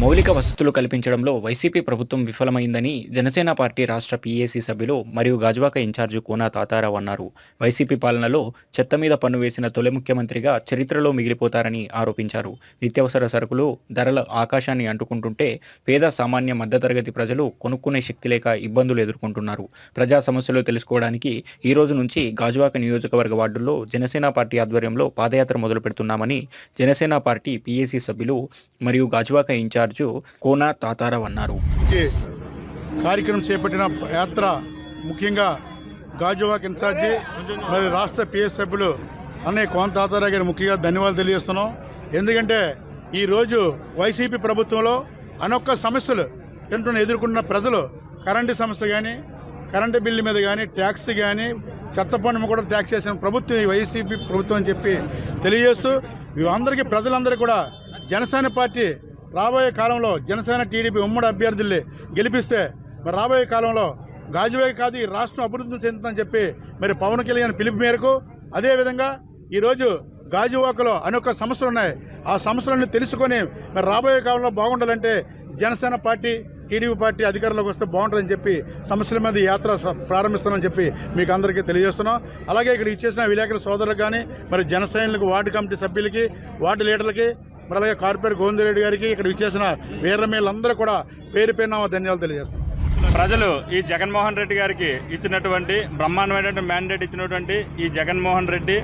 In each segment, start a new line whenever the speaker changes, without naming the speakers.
మౌలిక వసతులు కల్పించడంలో వైసీపీ ప్రభుత్వం విఫలమైందని జనసేన పార్టీ రాష్ట్ర పీఏసీ సభ్యులు మరియు గాజువాక ఇన్ఛార్జి కోనా తాతారావు అన్నారు. వైసీపీ పాలనలో చెత్త మీద పన్ను వేసిన తొలి ముఖ్యమంత్రిగా చరిత్రలో మిగిలిపోతారని ఆరోపించారు. నిత్యావసర సరుకులు ధరల ఆకాశాన్ని అంటుకుంటుంటే పేద సామాన్య మధ్యతరగతి ప్రజలు కొనుక్కునే శక్తి లేక ఇబ్బందులు ఎదుర్కొంటున్నారు. ప్రజా సమస్యలు తెలుసుకోవడానికి ఈ రోజు నుంచి గాజువాక నియోజకవర్గ వార్డుల్లో జనసేన పార్టీ ఆధ్వర్యంలో పాదయాత్ర మొదలు పెడుతున్నామని జనసేన పార్టీ పీఏసీ సభ్యులు మరియు గాజువాక ఇన్ఛార్జ్ కోన తాతారావు అన్నారు.
కార్యక్రమం చేపట్టిన యాత్ర ముఖ్యంగా గాజువాక్ ఇన్ఛార్జి మరి రాష్ట్ర పిఎస్ సభ్యులు అన్నయ్య కోన తాతారావు గారి ముఖ్యంగా ధన్యవాదాలు తెలియజేస్తున్నాం. ఎందుకంటే ఈరోజు వైసీపీ ప్రభుత్వంలో అనొక్క సమస్యలు ఏంటో ఎదుర్కొంటున్న ప్రజలు కరెంటు సమస్య కానీ కరెంటు బిల్లు మీద కానీ ట్యాక్స్ కానీ చెత్త పన్ను కూడా ట్యాక్స్ చేసిన ప్రభుత్వం ఈ వైసీపీ ప్రభుత్వం అని చెప్పి తెలియజేస్తూ అందరికీ ప్రజలందరూ కూడా జనసేన పార్టీ రాబోయే కాలంలో జనసేన టీడీపీ ఉమ్మడి అభ్యర్థుల్ని గెలిపిస్తే మరి రాబోయే కాలంలో గాజువాక కాదు ఈ రాష్ట్రం అభివృద్ధి చెందుతుందని చెప్పి మరి పవన్ కళ్యాణ్ పిలుపు మేరకు అదేవిధంగా ఈరోజు గాజువాకలో అనేక సమస్యలు ఉన్నాయి. ఆ సమస్యలను తెలుసుకొని మరి రాబోయే కాలంలో బాగుండాలంటే జనసేన పార్టీ టీడీపీ పార్టీ అధికారంలోకి వస్తే బాగుంటుందని చెప్పి సమస్యల మీద యాత్ర స- ప్రారంభిస్తామని చెప్పి మీకు అందరికీ తెలియజేస్తున్నాం. అలాగే ఇక్కడ ఇచ్చేసిన విలేకరుల సోదరులకు కానీ మరి జనసైనికులకు వార్డు కమిటీ సభ్యులకి వార్డు లీడర్లకి మరి అలాగే కార్పొరేట్ గోవిందరెడ్డి గారికి ఇక్కడ విచ్చేసిన వీరమేళ్ళందరూ కూడా పేరు పేరున ధన్యాలు తెలియజేస్తాం.
ప్రజలు ఈ జగన్మోహన్ రెడ్డి గారికి ఇచ్చినటువంటి బ్రహ్మాండమైనటువంటి మ్యాండేట్ ఇచ్చినటువంటి ఈ జగన్మోహన్ రెడ్డి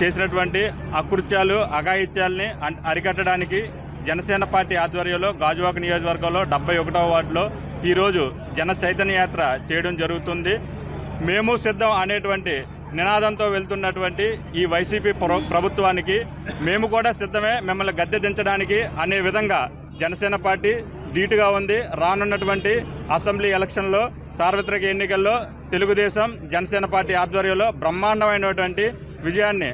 చేసినటువంటి అకృత్యాలు అఘాయిత్యాల్ని అరికట్టడానికి జనసేన పార్టీ ఆధ్వర్యంలో గాజువాక నియోజకవర్గంలో డెబ్బై ఒకటవ వార్డులో ఈరోజు జన చైతన్య యాత్ర చేయడం జరుగుతుంది. మేము సిద్ధం అనేటువంటి నినాదంతో వెళ్తున్నటువంటి ఈ వైసీపీ ప్ర- ప్రభుత్వానికి మేము కూడా సిద్ధమే మిమ్మల్ని గద్దె దించడానికి అనే విధంగా జనసేన పార్టీ ధీటుగా ఉంది. రానున్నటువంటి అసెంబ్లీ ఎలక్షన్లో సార్వత్రిక ఎన్నికల్లో తెలుగుదేశం జనసేన పార్టీ ఆధ్వర్యంలో బ్రహ్మాండమైనటువంటి విజయాన్ని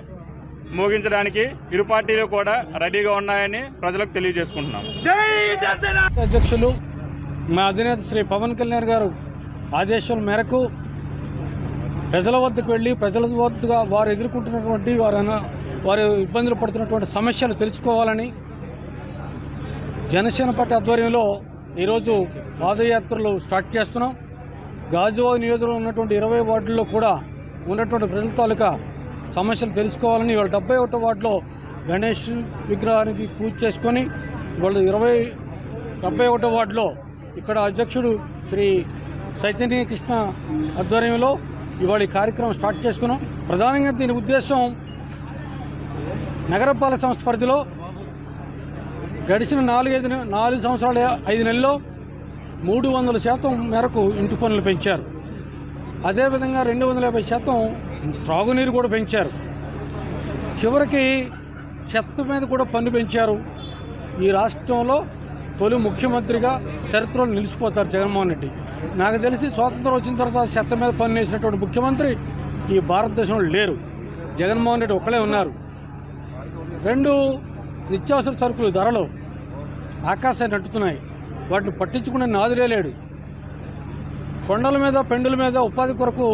మోగించడానికి ఇరు పార్టీలు కూడా రెడీగా ఉన్నాయని ప్రజలకు తెలియజేసుకుంటున్నాం.
అధ్యక్షులు మా అధినేత శ్రీ పవన్ కళ్యాణ్ గారు ఆదేశాల మేరకు ప్రజల వద్దకు వెళ్ళి ప్రజల వద్దగా వారు ఎదుర్కొంటున్నటువంటి వారు వారు ఇబ్బందులు పడుతున్నటువంటి సమస్యలు తెలుసుకోవాలని జనసేన పార్టీ ఆధ్వర్యంలో ఈరోజు పాదయాత్రలు స్టార్ట్ చేస్తున్నాం. గాజువా నియోజకవర్గంలో ఉన్నటువంటి ఇరవై వార్డుల్లో కూడా ఉన్నటువంటి ప్రజల తాలూకా సమస్యలు తెలుసుకోవాలని ఇవాళ డెబ్బై ఒకటో వార్డులో గణేష్ విగ్రహానికి పూజ చేసుకొని ఇవాళ ఇరవై డెబ్బై ఒకటో వార్డులో ఇక్కడ అధ్యక్షుడు శ్రీ చైతన్య కృష్ణ ఆధ్వర్యంలో ఇవాళ ఈ కార్యక్రమం స్టార్ట్ చేసుకున్నాం. ప్రధానంగా దీని ఉద్దేశం నగరపాలక సంస్థ పరిధిలో గడిచిన నాలుగైదు నాలుగు సంవత్సరాల ఐదు నెలల్లో మూడు వందల శాతం మేరకు ఇంటి పనులు పెంచారు. అదేవిధంగా రెండు వందల యాభై శాతం త్రాగునీరు కూడా పెంచారు. చివరికి చెత్త మీద కూడా పన్ను పెంచారు. ఈ రాష్ట్రంలో తొలి ముఖ్యమంత్రిగా చరిత్రలో నిలిచిపోతారు జగన్మోహన్ రెడ్డి. నాకు తెలిసి స్వాతంత్రం వచ్చిన తర్వాత చెత్త మీద పని చేసినటువంటి ముఖ్యమంత్రి ఈ భారతదేశంలో లేరు. జగన్మోహన్ రెడ్డి ఒక్కలే ఉన్నారు. రెండు నిత్యావసర సరుకులు ధరలు ఆకాశాన్ని అంటుతున్నాయి వాటిని పట్టించుకునే నాదుడే లేడు. కొండల మీద పెండుల మీద ఉపాధి కొరకు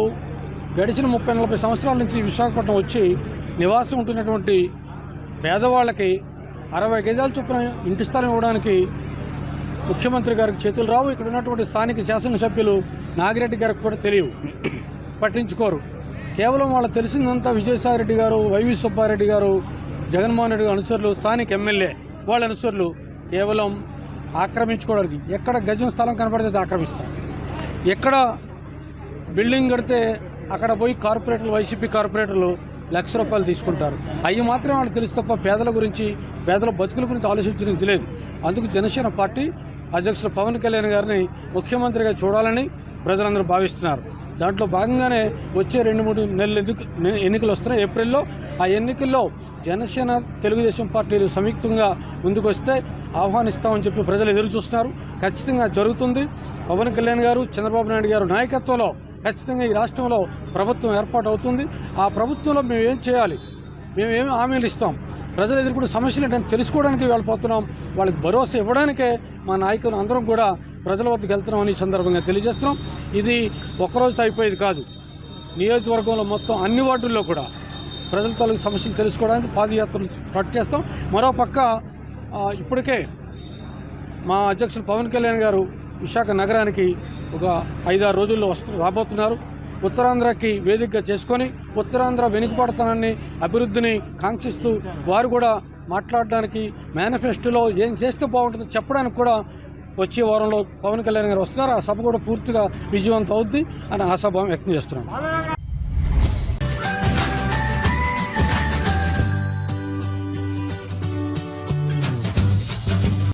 గడిచిన ముప్పై నలభై సంవత్సరాల నుంచి విశాఖపట్నం వచ్చి నివాసం ఉంటున్నటువంటి పేదవాళ్ళకి అరవై గజాల చొప్పున ఇంటి స్థలం ఇవ్వడానికి ముఖ్యమంత్రి గారికి చేతులు రావు. ఇక్కడ ఉన్నటువంటి స్థానిక శాసనసభ్యులు నాగిరెడ్డి గారికి కూడా తెలియవు. పట్టించుకోరు. కేవలం వాళ్ళు తెలిసిందంతా విజయసాయిరెడ్డి గారు వైవి సుబ్బారెడ్డి గారు జగన్మోహన్ రెడ్డి అనుసరులు స్థానిక ఎమ్మెల్యే వాళ్ళ అనుసరులు కేవలం ఆక్రమించుకోవడానికి ఎక్కడ గజం స్థలం కనపడితే అది ఆక్రమిస్తారు. ఎక్కడ బిల్డింగ్ కడితే అక్కడ పోయి కార్పొరేటర్లు వైసీపీ కార్పొరేటర్లు లక్ష రూపాయలు తీసుకుంటారు. అవి మాత్రమే వాళ్ళు తెలుసు తప్ప పేదల గురించి పేదల బతుకుల గురించి ఆలోచించడం తెలియదు. అందుకు జనసేన పార్టీ అధ్యక్షుడు పవన్ కళ్యాణ్ గారిని ముఖ్యమంత్రిగా చూడాలని ప్రజలందరూ భావిస్తున్నారు. దాంట్లో భాగంగానే వచ్చే రెండు మూడు నెలలు ఎన్నిక ఎన్నికలు వస్తున్నాయి? ఏప్రిల్లో ఆ ఎన్నికల్లో జనసేన తెలుగుదేశం పార్టీలు సంయుక్తంగా ముందుకొస్తే ఆహ్వానిస్తామని చెప్పి ప్రజలు ఎదురు చూస్తున్నారు. ఖచ్చితంగా జరుగుతుంది. పవన్ కళ్యాణ్ గారు చంద్రబాబు నాయుడు గారు నాయకత్వంలో ఖచ్చితంగా ఈ రాష్ట్రంలో ప్రభుత్వం ఏర్పాటు అవుతుంది ఆ ప్రభుత్వంలో మేము ఏం చేయాలి? మేము ఏమి హామీలు ఇస్తాం? ప్రజలు ఎదుర్కొనే సమస్యలు ఏంటని తెలుసుకోవడానికి వెళ్ళిపోతున్నాం. వాళ్ళకి భరోసా ఇవ్వడానికే మా నాయకులు అందరం కూడా ప్రజల వద్దకు వెళ్తున్నామని సందర్భంగా తెలియజేస్తున్నాం. ఇది ఒక్కరోజుతో అయిపోయేది కాదు. నియోజకవర్గంలో మొత్తం అన్ని వార్డుల్లో కూడా ప్రజల తాలూకు సమస్యలు తెలుసుకోవడానికి పాదయాత్రలు స్టార్ట్ చేస్తాం. మరో పక్క ఇప్పటికే మా అధ్యక్షులు పవన్ కళ్యాణ్ గారు విశాఖ నగరానికి ఒక ఐదారు రోజుల్లో వస్తు రాబోతున్నారు. ఉత్తరాంధ్రకి వేదికగా చేసుకొని ఉత్తరాంధ్ర వెనుకబడతానని అభివృద్ధిని కాంక్షిస్తూ వారు కూడా మాట్లాడడానికి మేనిఫెస్టోలో ఏం చేస్తే బాగుంటుందో చెప్పడానికి కూడా వచ్చే వారంలో పవన్ కళ్యాణ్ గారు వస్తున్నారు. ఆ సభ కూడా పూర్తిగా విజయవంతం అవుద్ది అని ఆశాభావం వ్యక్తం చేస్తున్నాను